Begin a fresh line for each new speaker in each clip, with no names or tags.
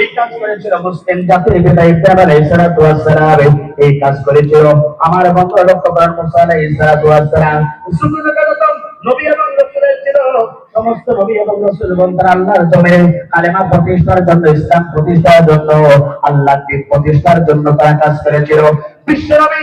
এই কাজ করেছিল মুসলিম জাতির পিতা ইব্রাহিম আলাইহিস সালাতু ওয়াস সালাম। এই কাজ করেছিল আমার বন্ধু ডক্টর প্রাণ মুসা আলাইহিস সালাতু সালাম। নবী এবং রাসূলের ছিল। সমস্ত নবী এবং রাসূল বন্ধুরা আল্লাহর জমিনে কালেমা প্রতিষ্ঠার জন্য ইসলাম প্রতিষ্ঠার জন্য আল্লাহ দিন প্রতিষ্ঠার জন্য তারা কাজ করেছিল। বিশ্বনবী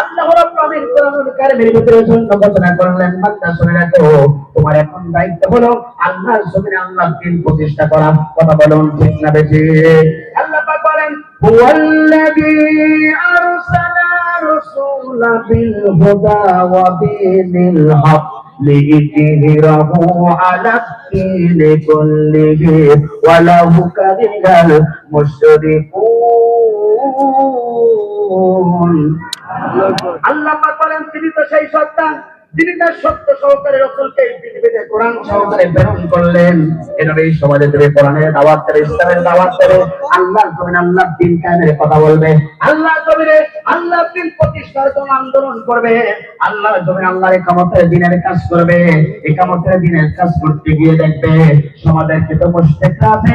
আল্লাহ রাব্বুল আলামিন কোরআনুল কারীমের ভিতরে সুন্দর ঘোষণা করলেন বান্দা শুনে রাখো তোমার এখন দায়িত্ব হলো আল্লাহর জমিনে আল্লাহর দিন প্রতিষ্ঠা করা কথা বলুন ঠিক না বেশি আল্লাহ পাক বলেন হুয়াল্লাযী আরসালা রাসূলা বিল হুদা ওয়া দিনিল হক ليظهره على الدين كله ولو كره المشركون আল্লাহ বলেন তিনি তো সেই সত্তা। তার সত্য সহকারে রসুলকে পৃথিবীতে কোরআন সহকারে প্রেরণ করলেন সমাজে দেবে কোরআনের দাওয়াত দেবে ইসলামের দাওয়াত দেবে আল্লাহর জমিনে আল্লাহর দিন কায়েমের কথা বলবে। আল্লাহর জমিনে আল্লাহর দিন প্রতিষ্ঠার জন্য আন্দোলন করবে। আল্লাহর জমিনে একামতের দিনের কাজ করবে। একামতের দিনের কাজ করতে গিয়ে দেখবে, সমাজের কিছু মুশরিকরা আছে।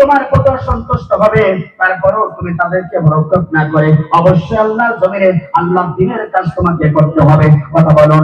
তোমার কত সন্তুষ্ট হবে। তারপরেও তুমি তাদেরকে বরকত না করে, অবশ্যই আল্লাহ জমিনে আল্লাহ দিনের কাজ তোমাকে করতে হবে। কথা বলুন।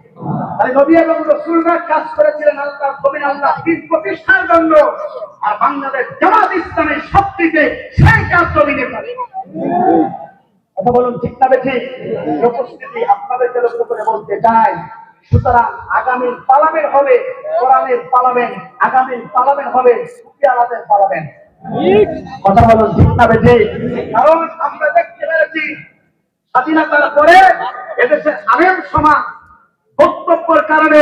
নবী এবং রসুলরা কাজ করেছিলেন আল্লাহ কবির আল্লাহ দিন প্রতিষ্ঠার জন্য। আর বাংলাদেশ জামাত ইসলামের শক্তিতে সেই কাজ জমিনে করে। কথা বলুন ঠিক না বেঠি? উপস্থিতি আপনাদেরকে লক্ষ্য করে বলতে চাই। সুতরাং আগামীর পালামের হবে, কোরআনের পালাবেন, আগামীর পালাবেন হবে সুফিয়ালাদের পালাবেন। কথা বলুন ঠিক না বেঠি? কারণ আমরা দেখতে পেরেছি, স্বাধীনতার পরে এদেশের আলেম সমাজ বক্তব্যের কারণে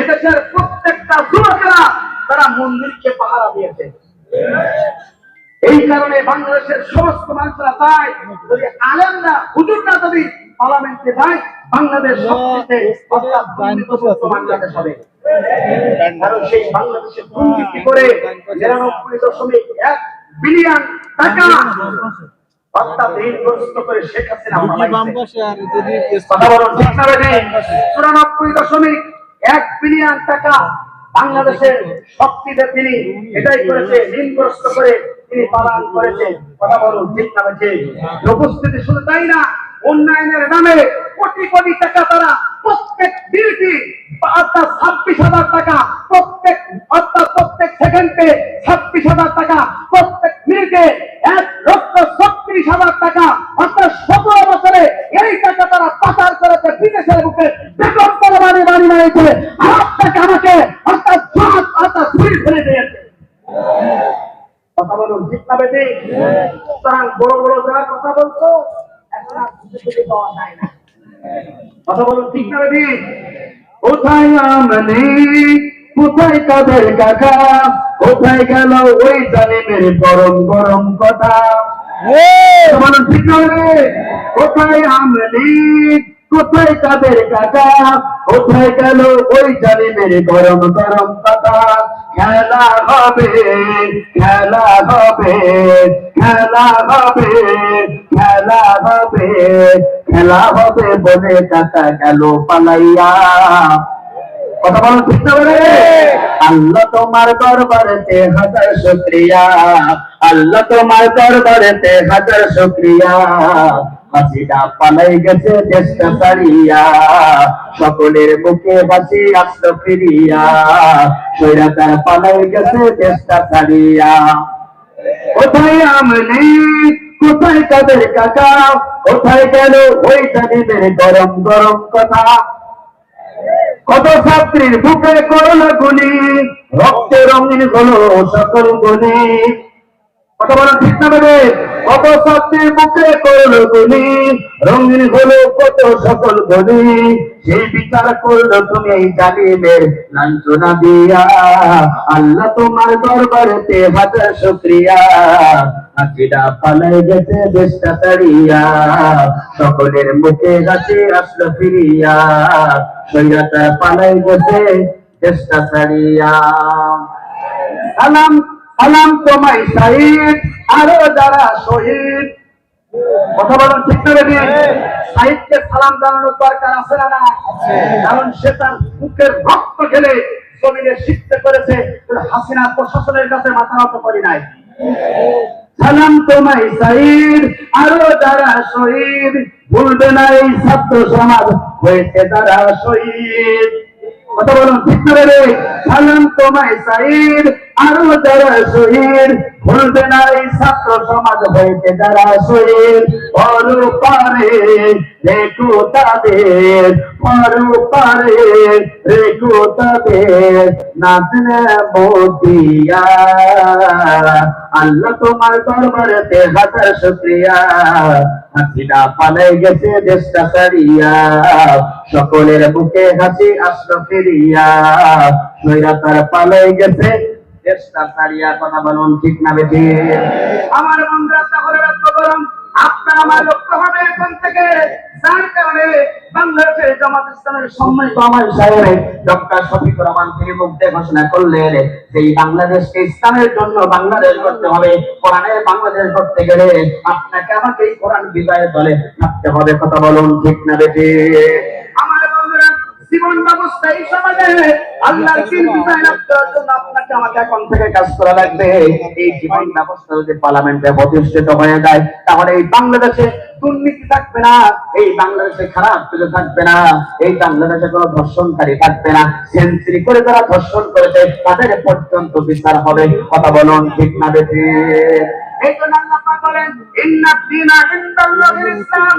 এদেশের প্রত্যেকটা যুবকেরা তারা মন্দিরকে পাহারা দিয়েছে এই কারণে বাংলাদেশের সমস্ত মানুষরা চায় যদি আলেমরা হুজুররা যদি পার্লামেন্টে যায় বাংলাদেশ বাংলাদেশ হবে কারণ সেই বাংলাদেশে দুর্নীতি করে নিরানব্বই দশমিক এক বিলিয়ন টাকা এক বিলিয়ন টাকা বাংলাদেশের শক্তিতে তিনি এটাই করেছে ঋণগ্রস্ত করে তিনি পালন করেছে। কথা বলুন ঠিক না বেঠিক? উপস্থিতি শুধু তাই না উন্নয়নের নামে কোটি কোটি টাকা তারা প্রত্যেক ডিউটি ছাব্বিশ হাজার টাকা প্রত্যেক অর্থাৎ প্রত্যেক সেকেন্ডে ছাব্বিশ হাজার টাকা প্রত্যেক মিনিটে এক লক্ষ ছত্রিশ হাজার টাকা অর্থাৎ সতেরো বছরে এই টাকা তারা পাচার করেছে বিদেশের বুকে বেতন করে বাড়ি বাড়ি মারিয়েছে আমার টাকা আমাকে অর্থাৎ জাত অর্থাৎ ছুরি ফেলে দিয়েছে কথা বলুন ঠিক না বেটি সুতরাং বড় বড় যারা কথা বলছো এখন আর খুঁজে খুঁজে পাওয়া যায় না কথা বলুন ঠিক না বেটি কোথায় আমনে? কোথায় কাদের কাকা? কোথায় গেল ওই জালিমের গরম গরম কথা? বলুন ঠিক না কোথায় আমনে? কোথায় কাদের কাকা? কোথায় গেল ওই জালিমের গরম গরম কথা? খেলা হবে খেলা হবে খেলা হবে খেলা হবে বলে কাকা গেল পালাইয়া। কথা বলো ঠিক না আল্লাহ তোমার দরবারেতে হাজার শুকরিয়া। আল্লাহ তোমার দরবারেতে হাজার শুকরিয়া। হাসিটা পালাই গেছে দেশটা সারিয়া সকলের মুখে হাসি আসলো ফিরিয়া। সৈরাতার পালাই গেছে দেশটা সারিয়া কোথায় আমলি? কোথায় কাদের কাকা? কোথায় গেল ওই জানিদের গরম গরম কথা? কত ছাত্রীর বুকে করল গুলি, রক্তে রঙিন হলো সকল গুলি। কত ছাত্রীর বুকে করল গুলি, রঙিন হলো কত সকল গুলি। সেই বিচার করল তুমি এই জালিমের লাঞ্ছনা দিয়া। আল্লাহ তোমার দরবারেতে হাজার শুক্রিয়া। হাসিটা পালাই গেছে দেশটা তাড়িয়া। সকলের মুখে গাছে আসলো ফিরিয়া। সৈরাটা পালাই গেছে দেশটা ছাড়িয়া সালাম সালাম তোমায় সাইদ আরও যারা শহীদ। কথা বলেন ঠিক করে বেটি সাহিদকে সালাম জানানোর দরকার আছে না না কারণ সে তার বুকের রক্ত খেলে জমিনে শিখতে করেছে। হাসিনা প্রশাসনের কাছে মাথা নত করি নাই। সালাম তোমায় শহীদ আরও যারা শহীদ, ভুলবে না এই ছাত্র সমাজ, হয়েছে তারা শহীদ। কথা বলুন ঠিক সালাম তোমায় সাইদ আরও যারা শহীদ, ভুলবে না ছাত্র সমাজ হয়েছে যারা শহীদ পরু পারে, রেখো তাদের পরু পারে, রেখো তাদের নাচনে মোদিয়া। আল্লাহ তোমার দরবারেতে হাজার শুক্রিয়া। হাসিনা পালাই গেছে দেশটা সারিয়া সকলের বুকে হাসি আসলো ফিরিয়া। সৈরাতার পালাই গেছে দেশটা সারিয়া কথা বলুন, ঠিক না আমার তাহলে করুন ইসলামের জন্য বাংলাদেশ করতে হবে। বাংলাদেশ গেলে আপনাকে আমাকে কোরআন বিদায় দলে থাকতে হবে। কথা বলুন, ঠিক না বন্ধুরা জীবন ব্যবস্থা এই সমাজে আল্লাহর জন্য আপনাকে আমাকে এখন থেকে কাজ করা লাগবে। এই জীবন ব্যবস্থা যদি পার্লামেন্টে প্রতিষ্ঠিত হয়ে যায় তাহলে এই বাংলাদেশে দুর্নীতি থাকবে না এই বাংলাদেশে খারাপ কিছু থাকবে না এই বাংলাদেশে কোনো ধর্ষণকারী থাকবে না সেঞ্চুরি করে যারা ধর্ষণ করেছে তাদের পর্যন্ত বিচার হবে। কথা বলুন ঠিক না বেশি এই জন্য আল্লাহ বলেন ইন্না দীনা ইনদাল্লাহিল ইসলাম।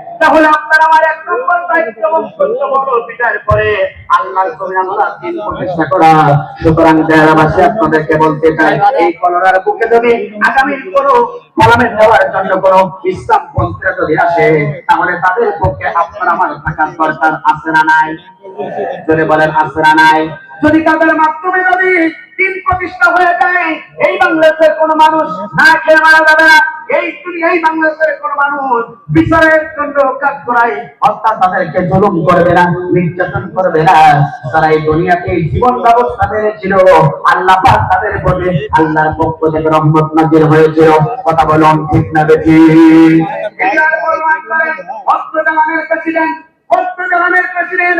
তাহলে আপনার আমার এক নম্বর দায়িত্ব পরে আল্লাহর আমরা দিন প্রতিষ্ঠা করা। সুতরাং আপনাদেরকে বলতে চাই, এই বুকে যদি আগামী কোন পার্লামেন্ট দেওয়ার জন্য ইসলাম যদি আসে, তাহলে তাদের পক্ষে আপনার আমার থাকার দরকার আছে না নাই? যদি বলেন আছে না নাই? যদি তাদের মাধ্যমে যদি দিন প্রতিষ্ঠা হয়ে যায়, এই বাংলাদেশের কোন মানুষ না খেয়ে মারা যাবে না। এই বাংলাদেশের কোন মানুষ বিচারের জন্য কাজ করাই অর্থাৎ তাদেরকে জুলুম করবে না নির্যাতন করবে না তারা এই দুনিয়াতে জীবন ব্যবস্থা মেরেছিল আল্লাহ পাক তাদের প্রতি আল্লাহর পক্ষ থেকে রহমত নাজির হয়েছিল কথা বলুন ঠিক না বেশি প্রেসিডেন্ট প্রেসিডেন্ট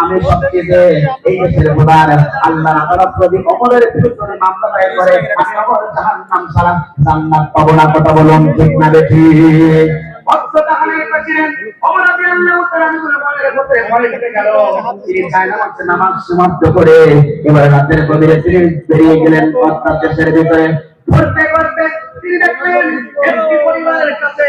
আমি সবচেয়ে এই দেশের প্রধান আল্লাহর আদালত যদি অমরের বিরুদ্ধে মামলা দায়ের করে আমি অমর জাহান্নাম ছাড়া জান্নাত পাবো না কথা বলুন, ঠিক না তিনি বেরিয়ে গেলেন দেশের ভিতরে। ঘুরতে পরিবারের কাছে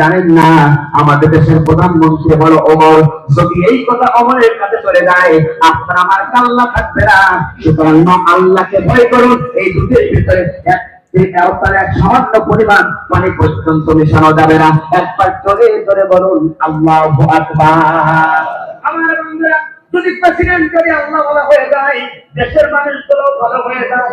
জানেন না, আমাদের দেশের প্রধানমন্ত্রী অমর যদি এই কথা অমরের কাছে চলে যায়, আপনার আমার কাল্লা থাকবে না। সুতরাং আল্লাহকে ভয় করুন। এই দুধের ভিতরে যদি প্রেসিডেন্ট যদি আল্লাহ বলা হয়ে যায়, দেশের মানুষগুলো ভালো হয়ে যায়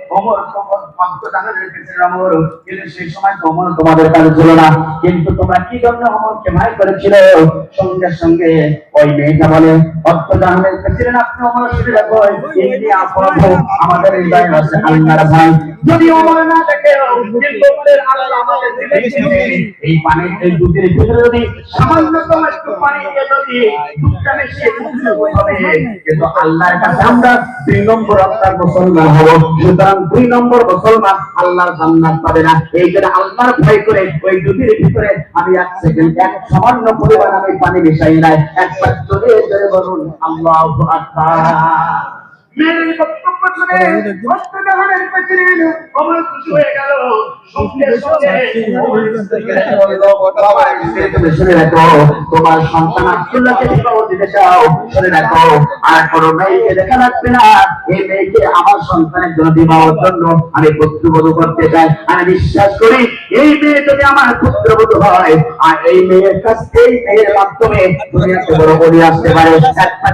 অমর সেই সময় তো তোমাদের কাছে ছিল কি জন্য অমরকে ভয় করেছিল? সঙ্গে সঙ্গে ওই আপনি? আমাদের হৃদয়ে যদি অমর না দেখে কিন্তু আল্লাহ আমাদের এই পানি এই দুধের ভিতরে যদি সামান্যতম একটু পানি দিয়ে যদি দুধটা মিশিয়ে হবে কিন্তু আল্লাহর কাছে আমরা দুই নম্বর আপনার মুসলমান হব। সুতরাং দুই নম্বর মুসলমান আল্লাহর জান্নাত পাবে না। এই জন্য আল্লাহর ভয় করে ওই দুধের ভিতরে আমি এক সেকেন্ড এক সামান্য পরিমাণ আমি পানি মিশাই নাই। একবার জোরে জোরে বলুন আল্লাহু আকবার। তুমি আমি পুত্রবধূ করতে চাই আমি বিশ্বাস করি এই মেয়ে যদি আমার পুত্রবধূ হয় আর এই মেয়ের কাছ এই মেয়ের মাধ্যমে দুনিয়াতে বড় বলি আসতে পারে। একবার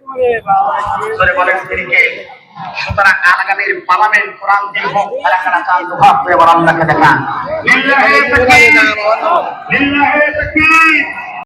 বলেন তিনি কে? সুতরাং আগামীর পার্লামেন্ট কোরআন দিয়ে হোক কারা কারা চান দুহাত করে বড় দেখান। লিল্লাহি তাকবীর। লিল্লাহি তাকবীর।